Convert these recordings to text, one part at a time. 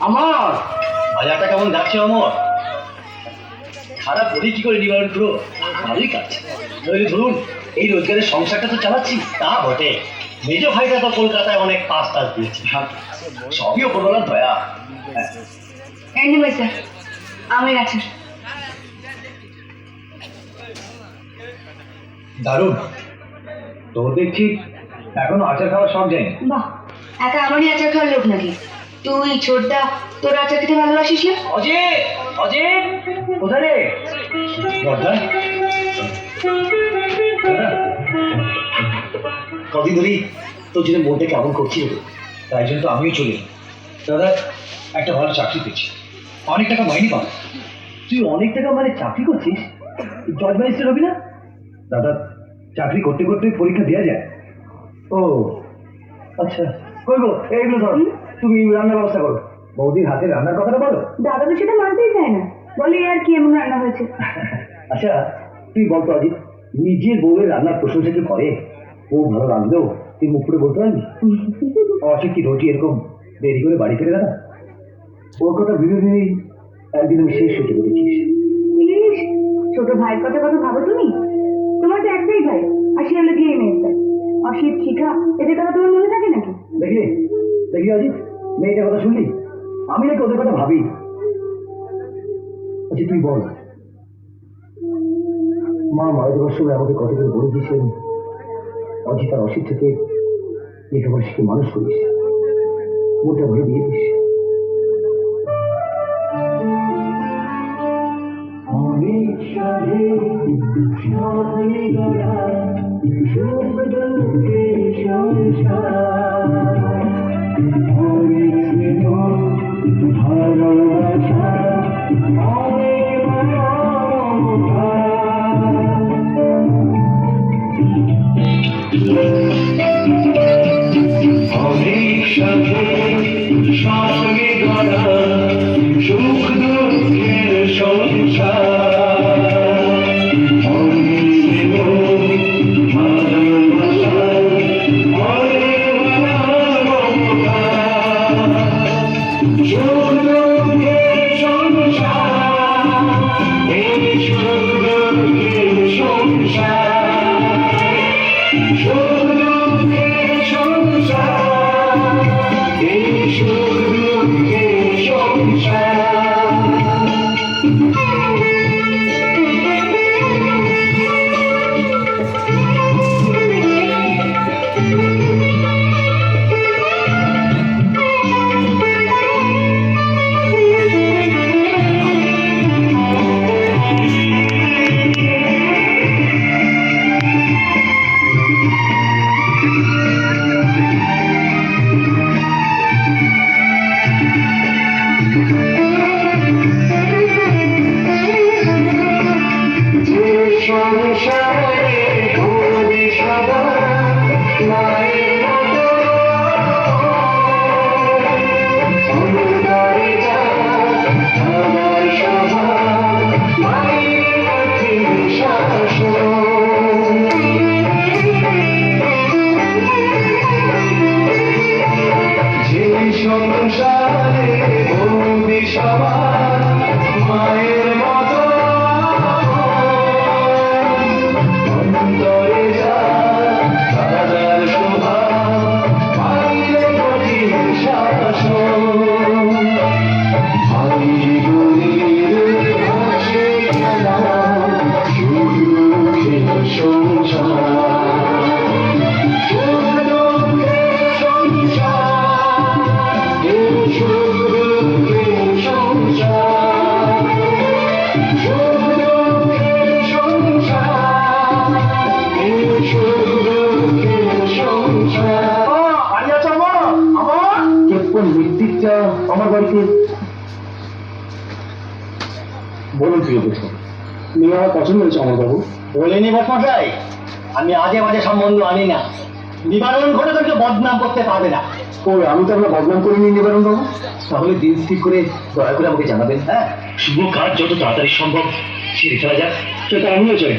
আমার? বাজারটা কেমন যাচ্ছে অমর? খারাপ বলি কি করে নিবারণ করো ভালোই কাজ। নইলে ধরুন এই রোজগারের সংসারটা তো চালাচ্ছি তা বটে। মেজ ভাইটা তো কলকাতায় অনেক পাস টাস দিয়েছে সবই ওপরবেলার দয়া। হ্যাঁ। স্যার আমের আচার দারুণ। তোর দেখছি এখনও আচার খাওয়ার শখ যায়নি বাহ একা আমারই আচার খাওয়ার লোক নাকি? তুই ছোটদা তোর আচার খেতে ভালোবাসিস না? অজিত অজিত কোথায় রে? কদিন ধরেই তোর জন্য মনটা কেমন করছিল তাই জন্য তো আমিও চলে দাদা একটা ভালো চাকরি পেয়েছি। অনেক টাকা মাইনে পাবো। তুই অনেক টাকা মানে চাকরি করছিস? জজ ম্যাজিস্ট্রেট হবি না? দাদা চাকরি করতে করতে পরীক্ষা দেওয়া যায়। ও আচ্ছা। কই গো এইগুলো ধর। তুমি রান্নার ব্যবস্থা করো। বৌদির হাতে রান্নার কথাটা বলো। দাদা তো সেটা মানতেই চায় না। বলে আর কি এমন রান্না হয়েছে? আচ্ছা তুই বলতো অজিত নিজের বউয়ের রান্নার প্রশংসা কি করে? ও ভালো রাঁধলেও তুই মুখ করে বলতে পারবি? অসিত কি রোটি এরকম দেরি করে বাড়ি ফিরে দাদা ওর কথা ভেবে ভেবেই একদিন আমি শেষ হতে পেরেছিস ছোট ভাইয়ের কথা কত ভাবো তুমি? তোমার তো একটাই ভাই আর সে হলো গিয়ে মেয়েটা। অসিত শিখা এদের কথা তোমার মনে থাকে নাকি? দেখলি দেখলি অজিত। মেয়েটার কথা শুনলি? আমি নাকি ওদের কথা ভাবি। আচ্ছা তুই বল। মা মারা যাওয়ার সময় আমাকে কত করে বলে দিয়েছেন? অজিত আর অসিত থেকে লেখাপড়া শিখে মানুষ করিস মোটা ভরে দিয়ে দিস সংসার অনেক প্রিয় দর্শক মেয়ে আমার পছন্দ হয়েছে আমার বাবু। বলিনি বসমশাই আমি আজে বাজে সম্বন্ধ আনি না। নিবারণ করে তোকে বদনাম করতে পারবে না। ওই আমি তো আপনার বদনাম করে করিনি নিবারণ বাবু। তাহলে দিন ঠিক করে দয়া করে আমাকে জানাবেন হ্যাঁ? শুভ কাজ যত তাড়াতাড়ি সম্ভব সেরে ফেলা যাক। সেটা আমিও চাই।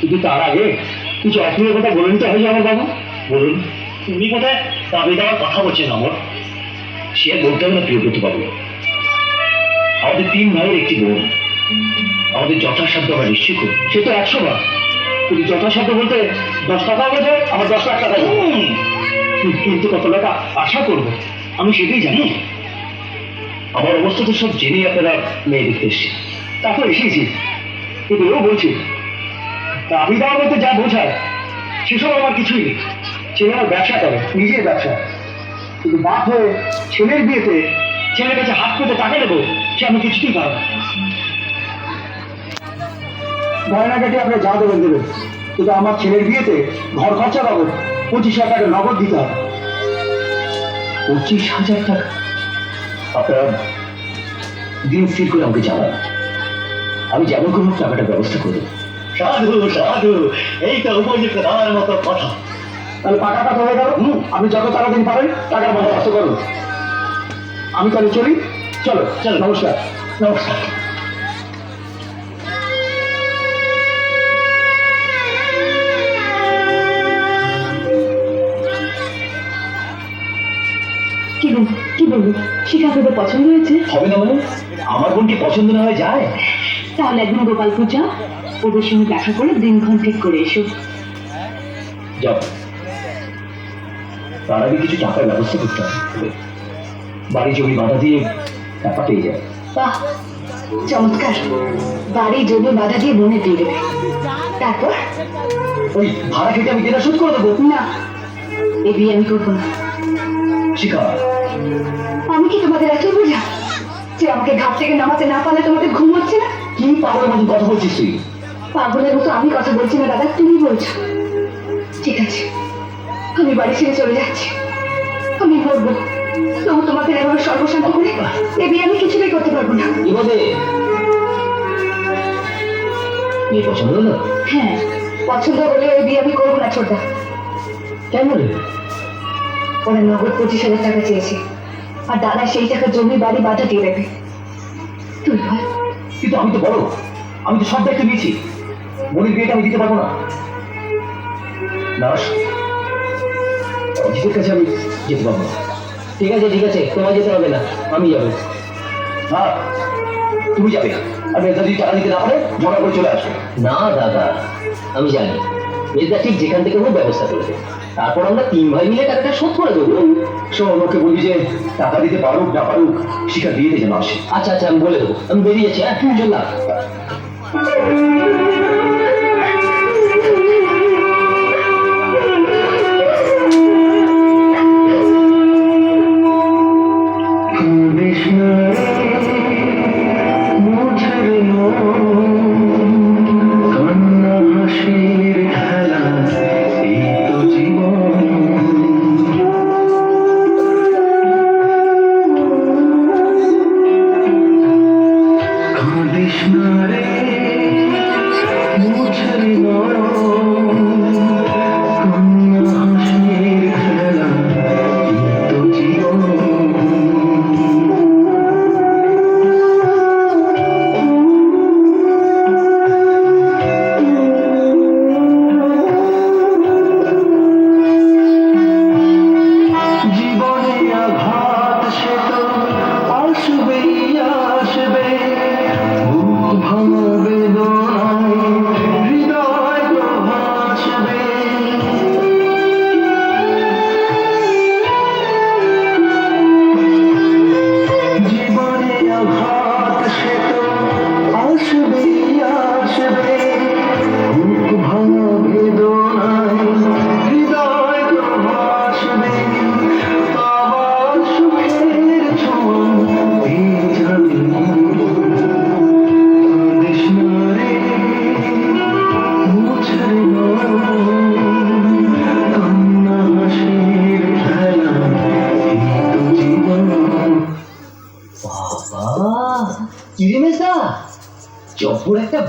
কিন্তু তার আগে কিছু অপ্রিয় কথা বলে নিতে হয় আমার বাবু। বলুন তুমি কোথায়? দাবি দেওয়ার কথা বলছেন আমার সে আর বলতে হবে না প্রিয়ব্রত বাবু আমাদের তিন ভাইয়ের একটি বোন। আমাদের যথাসাধ্য আমরা নিশ্চয় করি সে তো একশো বার। কিন্তু যথাসাধ্য বলতে দশ টাকা বলছে আমার দশ লাখ টাকা। কিন্তু কত টাকা আশা করব আমি সেটাই জানি। আমার অবস্থা তো সব জেনেই আপনারা মেয়ে দেখতে এসছি তারপর এসেছি। কিন্তু ও বলছে তা আমি দেওয়ার মধ্যে যা বোঝায় সেসব আমার কিছুই নেই। ছেলে আমার ব্যবসা করে নিজের ব্যবসা। কিন্তু বাপ হয়ে ছেলের বিয়েতে ছেলের কাছে হাত পেতে টাকা দেবো সে আমি কিছুতেই পারব না। গয়নাঘাটে আপনার যা দেবেন দেবেন। কিন্তু আমার ছেলের বিয়েতে ঘর খরচা বাবদ পঁচিশ হাজার টাকা নগদ দিতে হবে। পঁচিশ হাজার টাকা? আপনারা দিন স্থির করে আমাকে জানান। আমি যেমন কোনো টাকাটা ব্যবস্থা করে দেবো। সাধু সাধু এই তো উপযুক্ত দেওয়ার মতো কথা। তাহলে কথা হয়ে গেল। হুম। আপনি যত তাড়াতাড়ি পারেন টাকার বন্দোবস্ত করুন। আমি তাহলে চলি। চলো চলো। নমস্কার। নমস্কার। পছন্দ হয়েছে? হবে না মানে? আমার বোনকে পছন্দ না হয় যায়। তাহলে একদিন গোপালপুর যাও ওদের সঙ্গে দেখা করে দিনক্ষণ ঠিক করে এসো। যাও। তার আগে কিছু টাকার ব্যবস্থা করতে হবে। বাড়ি জমি বাধা দিয়ে টাকা পেয়ে যায়। বাহ চমৎকার। বাড়ি জমি বাধা দিয়ে বনে দিয়ে দেবে। তারপর? ওই ভাড়া খেতে আমি দেনা শোধ করে দেবো। না এ বিয়ে আমি করব না। শিখা আমি কি তোমাদের এত বোঝা? যে আমাকে ঘাট থেকে নামাতে না পারলে তোমাদের ঘুম হচ্ছে না? কি পাগলের মতন কথা বলছিস তুই? পাগলের মতো আমি কথা বলছি না দাদা তুমি বলছো। ঠিক আছে আমি বাড়ি ছেড়ে চলে যাচ্ছি। আমি বলব তবু তোমাদের এভাবে সর্বশান্ত করে এ বিয়ে আমি কিছুতেই করতে পারব না। মেয়ে পছন্দ হলো? হ্যাঁ পছন্দ হলে ওই বিয়ে আমি করব না ছোটদা। কেন রে? ওরা নগদ পঁচিশ হাজার টাকা চেয়েছে। আর দাদা সেই টাকা জমি বাড়ি বাধা দিয়ে দেবে। তুই বল কিন্তু আমি তো বড়। আমি তো সব দায়িত্ব নিয়েছি। বোনের বিয়েটা আমি দিতে পারব না। না অজিতের কাছে আমি যেতে পারব না। ঠিক আছে ঠিক আছে তোমার যেতে হবে না আমি যাব। না তুমি যাবে আর মেজদা যদি টাকা দিতে না পারে ঝগড়া করে চলে আসবে। না দাদা আমি জানি। মেজদা ঠিক যেখান থেকে হোক ব্যবস্থা করে দেবে। তারপর আমরা তিন ভাই মিলে টাকাটা শোধ করে দেবো। শোন ওকে বলবি যে, টাকা দিতে পারুক, না পারুক শিকার বিয়েতে যেন আসে। আচ্ছা আচ্ছা আমি বলে দেবো। আমি বেরিয়ে যাচ্ছি হ্যাঁ চললাম জীবনে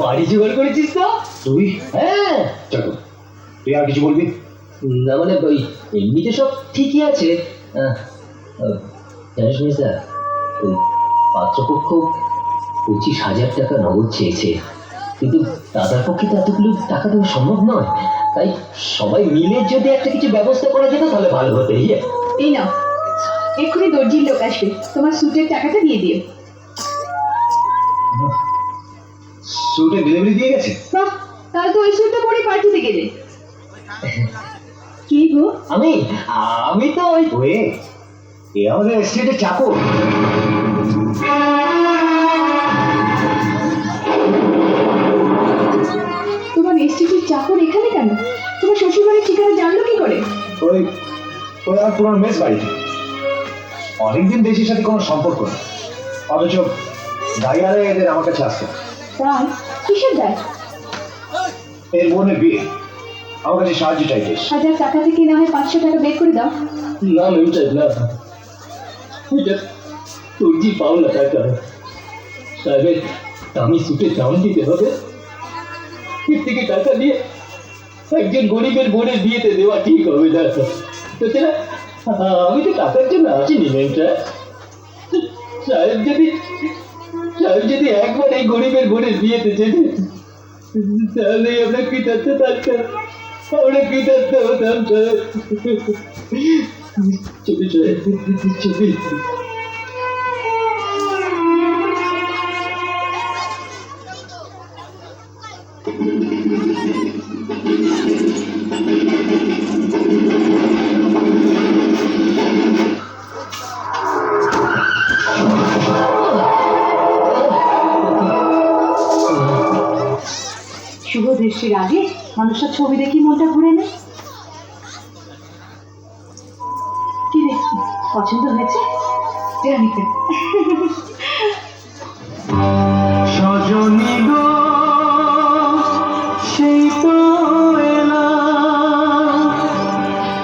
বাড়ি জোগাড় করেছিস তো? তুই? হ্যাঁ। চলো। তুই আর কিছু বলবি? না মানে ওই এমনিতে সব ঠিকই আছে। জানিস মেজদা ওই পাত্রপক্ষ পঁচিশ হাজার টাকা নগদ চেয়েছে। কিন্তু দাদার পক্ষে তো এতগুলো টাকা দেওয়া সম্ভব নয়। তাই সবাই মিলে যদি একটা কিছু ব্যবস্থা করা যেত তাহলে ভালো হতো ইয়ে। এই না এক্ষুনি দর্জির লোক আসবে। তোমার স্যুটের টাকাটা দিয়ে দিও। স্যুটে ডেলিভারি দিয়ে গেছে? বাহ তাহলে তো ওই স্যুটটা পরে পার্টিতে গেলে। কি গো? আমি আমি তো ওই ওয়ে এ আমাদের এস্টেটের চাকর। তোমার ইনস্টিটিউট চাকর এখানে কেন? তোমার শ্বশুরবাড়ির ঠিকানা জানলো কি করে? ওই ওই আমার পুরনো মেস বাড়িতে। অনেকদিন দেশের সাথে কোনো সম্পর্ক নেই। অথচ গাইয়ারে এদের আমার কাছে আসতো। তাই কিসের দেয়? এর বোনের বিয়ে। আমার কাছে সাহায্য এসেছে। হাজার টাকা থেকে না হয় পাঁচশো টাকা বের করে দাও। না মেমসাহেব না। এটা দর্জি পাও না টাকা সাহেবের আমি সুটে দাম দিতে হবে। এর থেকে টাকা দিয়ে একজন গরিবের বোনের বিয়েতে দেওয়া ঠিক হবে না তাছাড়া আমি তো টাকার জন্য আসিনি মেমটা সাহেব যদি সাহেব যদি একবার এই গরিবের বোনের বিয়েতে যেতে তাহলে আমরা কৃতার্থ থাকতাম আমরা কৃতার্থ হতাম সাহেব চুপি সাহেব চুপি শুভ দৃষ্টির আগে মানুষের ছবি দেখি মনটা ঘুরে নেয় কি পছন্দ হয়েছে?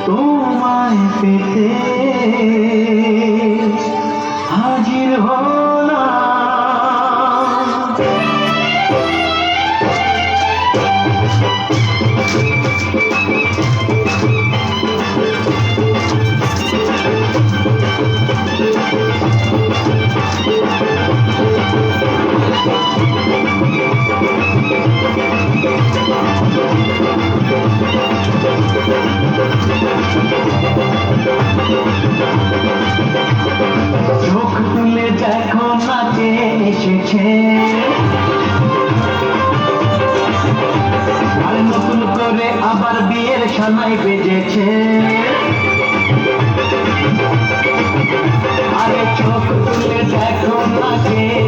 তো পেতে হাজির চোখ তুলে দেখো নাচে এসেছে। আর নতুন করে আবার বিয়ের সানাই বেজেছে। আরে চোখ তুলে দেখো নাচে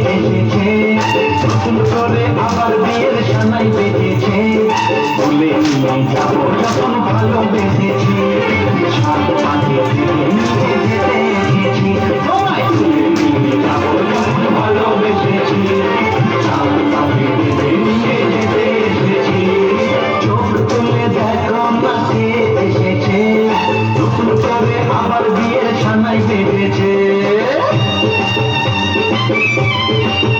নতুন করে আবার বিয়ের সানাই বেজেছে বলে নিয়ে যাব যখন ভালোবেসেছি সাত মাঝে থেকে নিয়ে যেতে এসেছি। তোমায় আবার বিয়ের সানাই আচ্ছা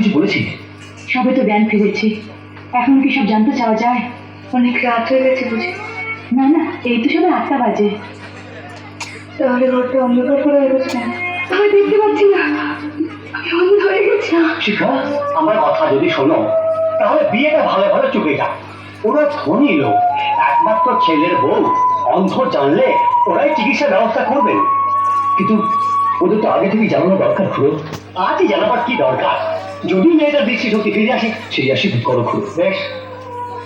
কিছু বলেছি সবে তো জ্ঞান ফিরেছি। এখন কি সব জানতে চাওয়া যায়? অনেক রাত হয়ে গেছে বুঝি। না না এই তো সবে আটটা বাজে। তাহলে ঘরটা অন্ধকার করে গেছে আমি দেখতে পাচ্ছি না। আমি অন্ধ হয়ে গেছি। শিখা আমার কথা যদি শোনো তাহলে বিয়েটা ভালো ভালো চুকে যাক ওরা ধনী লোক একমাত্র ছেলের বউ অন্ধ জানলে ওরাই চিকিৎসার ব্যবস্থা করবেন কিন্তু ওদের তো আগে থেকে জানানো দরকার খুঁড়ো। আজই জানাবার কি দরকার? যদি মেয়েটার দৃষ্টি শক্তি ফিরে আসে, সেই আসি করো খুঁড়ো বেশ,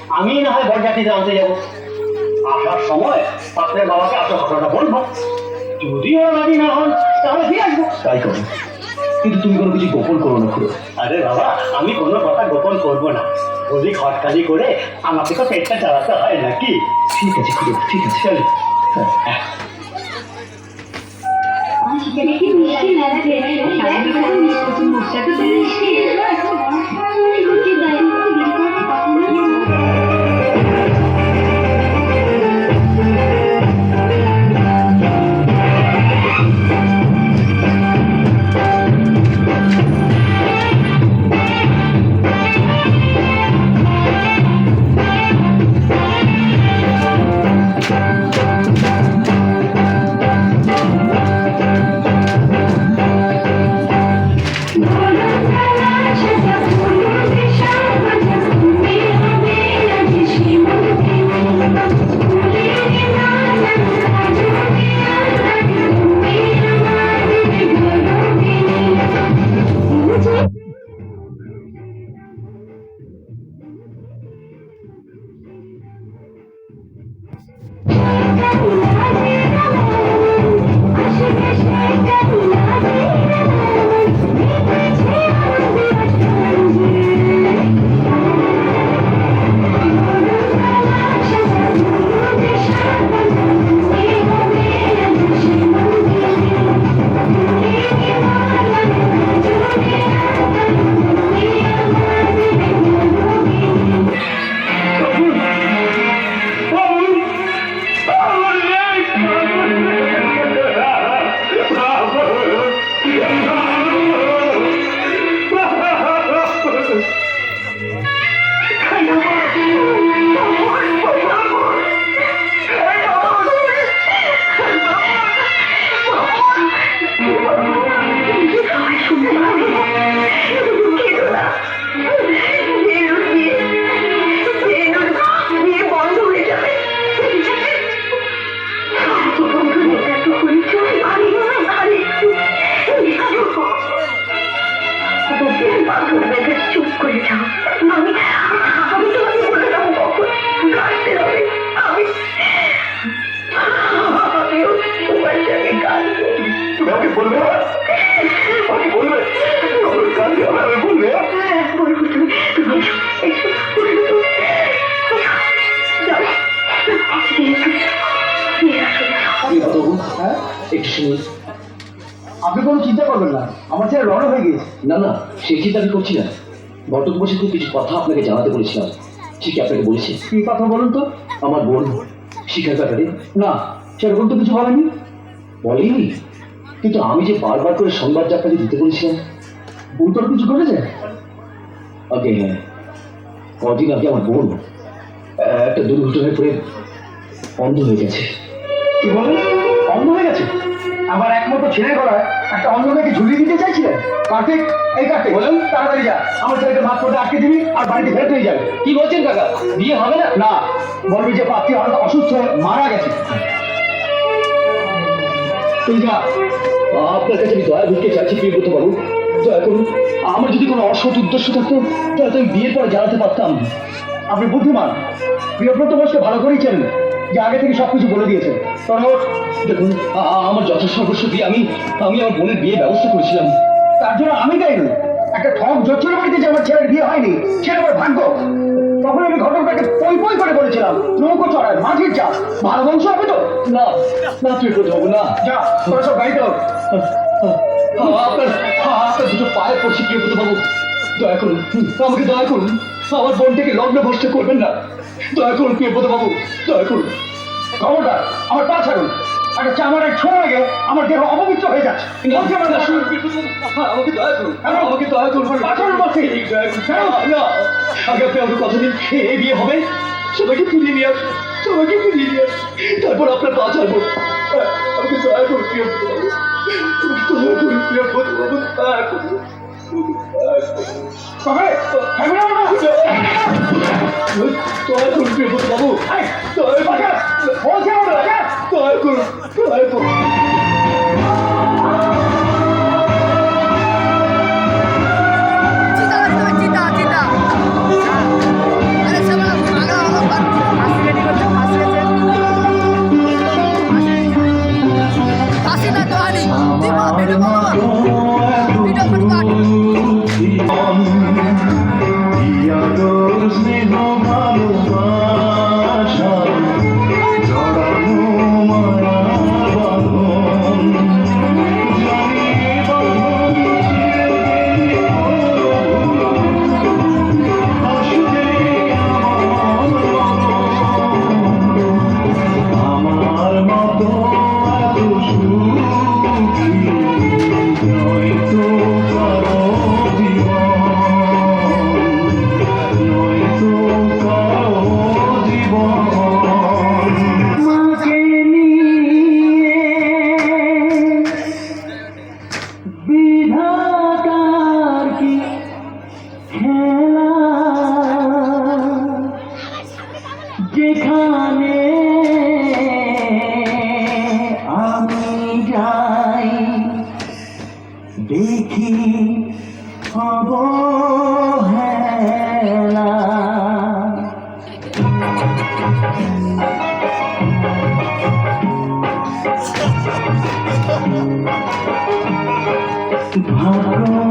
আমি না হয় বরযাত্রীতে আনতে যাব। আসার সময় আপনার বাবাকে আসল ঘটনাটা বলব। যদি ওরা রাজি না হন, তাহলে দিয়ে আসব। তাই করো। কিন্তু তুমি কোনো কিছু গোপন করো না খুড়ো। আরে বাবা, আমি কোনো কথা গোপন করব না। বলি খটকালি করে আমাকে তো পেটটা চালাতে হয় নাকি? ঠিক আছে খুড়ো, ঠিক আছে। চল। হ্যাঁ। দেখি মিষ্টি লাগছে মুখটা তো মিষ্টি করে একটু আপনি কোনো চিন্তা করবেন না আমার ছেলে রওনা হয়ে গিয়েছে। না না সেই চিন্তা আমি করছি না। ঘটক বসে কিছু কথা আপনাকে জানাতে বলেছিলাম। ঠিক আপনাকে বলেছি? কি কথা বলুন তো? আমার বোন শিখার ব্যাপারে। না সেরকম তো কিছু বলেনি। বলেনি? কিন্তু আমি যে বারবার করে সংবাদ আপনাকে দিতে বলেছিলাম বোন তোর কিছু করেছে? আগে হ্যাঁ কদিন আগে আমার বোন একটা দুর্ঘটনায় পড়ে অন্ধ হয়ে গেছে। কি বলেন? অন্ধ হয়ে গেছে? আমার একমাত্র ছেলে গলায় একটা অন্ধ মেয়েকে ঝুলিয়ে দিতে চাইছিলেন? কার্তিক এই কার্তিক বলেন। তাড়াতাড়ি যা। আমার ছেলেকে ভাত করতে আটকে দিবি আর বাড়িতে ফেরত হয়ে যাবে। কি বলছেন কাকা? বিয়ে হবে না? না। বলবি যে পাত্রী হঠাৎ অসুস্থ হয়ে মারা গেছে। তুই যা। আপনার কাছে আমি দয়া ভিক্ষে চাইছি প্রিয়ব্রত বাবু দয়া করুন আমার যদি কোনো অসৎ উদ্দেশ্য থাকতো তাহলে তো আমি বিয়ের পর জানাতে পারতাম। আপনি বুদ্ধিমান। প্রিয়ব্রত বসকে ভালো করেই চেনেন। যে আগে থেকে সবকিছু বলে দিয়েছেন তরমোট দেখুন আমার যথাসর্বস্ব দিয়ে আমি আমি আমার বোনের বিয়ে ব্যবস্থা করেছিলাম। তার জন্য আমি দায়ী নই। একটা ঠক জোচ্ছের বাড়িতে যে আমার ছেলের বিয়ে হয়নি, সেটা আমার ভাগ্য। তখন আমি ঘটনাটাকে পই পই করে বলেছিলাম, নৌকো চড়ায় মাঝির চাষ ভালো বংশ হবে তো? না না প্রিয়ব্রত বাবু না। যা, তোরা সব গাড়িতে আপনার দুটো পায়ে পড়ছি প্রিয়ব্রত বাবু দয়া করুন আমাকে দয়া করুন। আমার বোনটাকে লগ্ন ভ্রষ্ট করবেন না। দয়া করুন প্রিয়ব্রত বাবু দয়া করুন। খবরদার আমার পা ছাড়ুন। একটা চামারের ছোঁয়া লেগে আমার দেহ অপবিত্র হয়ে যাচ্ছে। ছাড়ুন। আমাকে দয়া করুন। আমাকে দয়া করুন। পা ছাড়ুন বলছি। কেন? না আগে আপনি আমাকে কথা দিন বিয়ে হবে সবাইকে ফিরিয়ে নিয়ে আসুন সবাইকে ফিরিয়ে নিয়ে আসুন। তারপর আপনার পা ছাড়বো। আমাকে দয়া করুন প্রিয় দয়া করুন প্রিয় বাবু দয়া করুন। বাবু দয়া করুন দয়া করুন ভাগ্য